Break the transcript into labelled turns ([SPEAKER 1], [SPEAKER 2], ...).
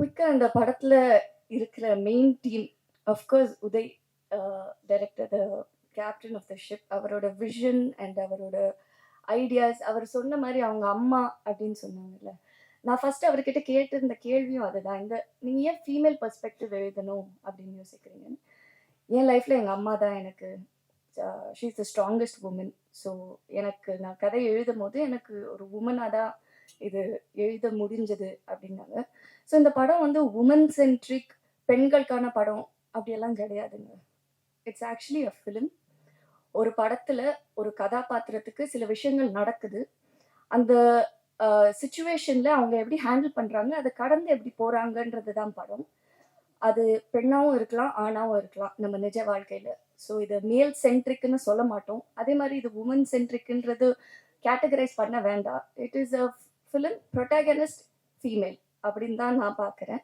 [SPEAKER 1] குயிக்கா அந்த படத்துல இருக்கிற main team of course Uday director the captain of the ship அவரோட விஷன் அண்ட் அவரோட ஐடியாஸ் அவர் சொன்ன மாதிரி அவங்க அம்மா அப்படின்னு சொன்னாங்கல்ல. நான் ஃபர்ஸ்ட் அவர்கிட்ட கேட்டிருந்த கேள்வியும் அதுதான். இந்த நீங்கள் ஏன் ஃபீமேல் பர்ஸ்பெக்டிவ் எழுதணும் அப்படின்னு யோசிக்கிறீங்க? என் லைஃப்பில் எங்கள் அம்மா தான் எனக்கு she is the strongest woman so எனக்கு நான் கதை எழுதும் போது எனக்கு ஒரு உமனாக தான் இது எழுத முடிஞ்சது அப்படின்னாங்க. ஸோ இந்த படம் வந்து உமன் சென்ட்ரிக் பெண்களுக்கான படம் அப்படியெல்லாம் கிடையாதுங்க. இட்ஸ் ஆக்சுவலி அ ஃபிலிம் ஒரு படத்தில் ஒரு கதாபாத்திரத்துக்கு சில விஷயங்கள் நடக்குது. அந்த சுச்சுவேஷனில் அவங்க எப்படி ஹேண்டில் பண்ணுறாங்க அதை கடந்து எப்படி போகிறாங்கன்றது தான் படம். அது பெண்ணாகவும் இருக்கலாம் ஆணாகவும் இருக்கலாம் நம்ம நிஜ வாழ்க்கையில். ஸோ இது மேல் சென்ட்ரிக்னு சொல்ல மாட்டோம். அதே மாதிரி இது உமன் சென்ட்ரிக்ன்றது கேட்டகரைஸ் பண்ண வேண்டாம். It is a film protagonist female அப்படின்னு தான் நான் பார்க்குறேன்.